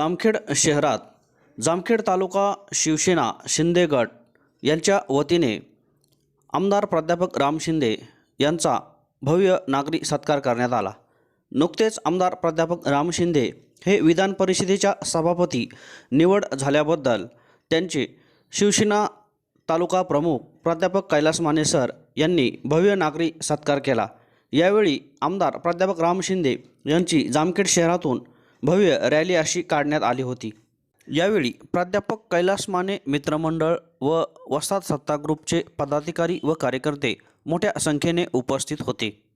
जामखेड शहरात जामखेड तालुका शिवसेना शिंदे गट यांच्या वतीने आमदार प्राध्यापक राम शिंदे यांचा भव्य नागरी सत्कार करण्यात आला. नुकतेच आमदार प्राध्यापक राम शिंदे हे विधान परिषदेच्या सभापती निवड झाल्याबद्दल त्यांचे शिवसेना तालुका प्रमुख प्राध्यापक कैलास माने सर यांनी भव्य नागरी सत्कार केला. यावेळी आमदार प्राध्यापक राम शिंदे यांची जामखेड शहरातून भव्य रॅली अशी काढण्यात आली होती. यावेळी प्राध्यापक कैलास माने मित्रमंडळ व वसाहत सत्ता ग्रुपचे पदाधिकारी व कार्यकर्ते मोठ्या संख्येने उपस्थित होते.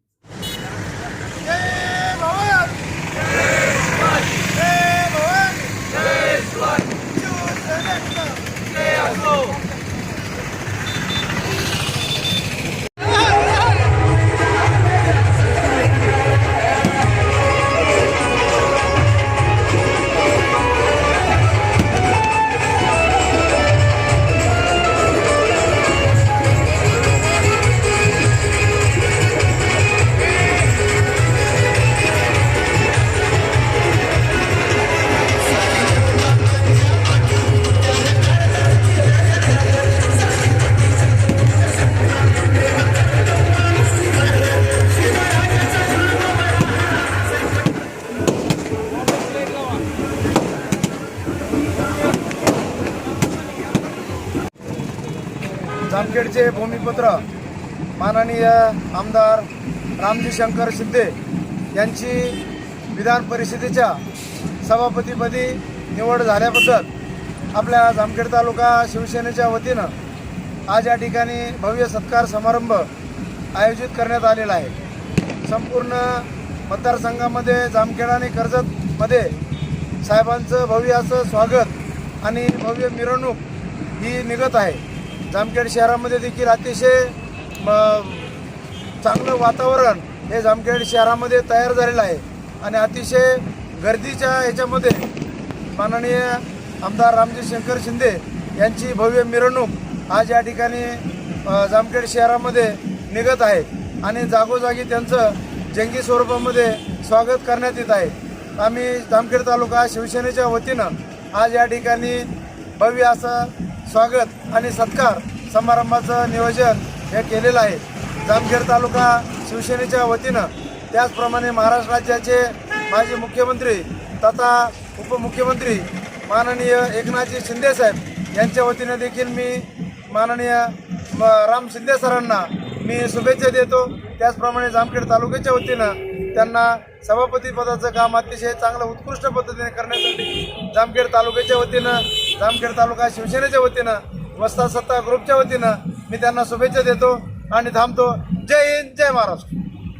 जामखेडचे भूमिपुत्र माननीय आमदार रामजी शंकर शिंदे यांची विधान परिषदेच्या सभापतीपदी निवड झाल्याबद्दल आपल्या जामखेड तालुका शिवसेनेच्या वतीनं आज या ठिकाणी भव्य सत्कार समारंभ आयोजित करण्यात आलेला आहे. संपूर्ण मतदारसंघामध्ये जामखेड आणि कर्जतमध्ये साहेबांचं भव्य असं स्वागत आणि भव्य मिरवणूक ही निघत आहे. जामखेड शहरामध्ये देखील अतिशय म, चांगलं वातावरण हे जामखेड शहरामध्ये तयार झालेलं आहे. आणि अतिशय गर्दीच्या ह्याच्यामध्ये माननीय आमदार रामजी शंकर शिंदे यांची भव्य मिरवणूक आज या ठिकाणी जामखेड शहरामध्ये निघत आहे. आणि जागोजागी त्यांचं जंगी स्वरूपामध्ये स्वागत करण्यात येत आहे. आम्ही जामखेड तालुका शिवसेनेच्या वतीनं आज या ठिकाणी भव्य असं स्वागत आणि सत्कार समारंभाचं नियोजन हे केलेलं आहे. जामखेड तालुका शिवसेनेच्या वतीनं त्याचप्रमाणे महाराष्ट्र राज्याचे माजी मुख्यमंत्री तथा उपमुख्यमंत्री माननीय एकनाथजी शिंदेसाहेब यांच्या वतीनं देखील मी माननीय म- राम शिंदे सरांना मी शुभेच्छा देतो. त्याचप्रमाणे जामखेड तालुक्याच्या वतीनं त्यांना सभापतीपदाचं काम अतिशय चांगलं उत्कृष्ट पद्धतीने करण्यासाठी जामखेड तालुक्याच्या वतीनं जामखेड तालुका शिवसेनेच्या वतीनं वस्ता सत्ता ग्रुपच्या वतीनं मी त्यांना शुभेच्छा देतो आणि थांबतो. जय हिंद जय महाराष्ट्र.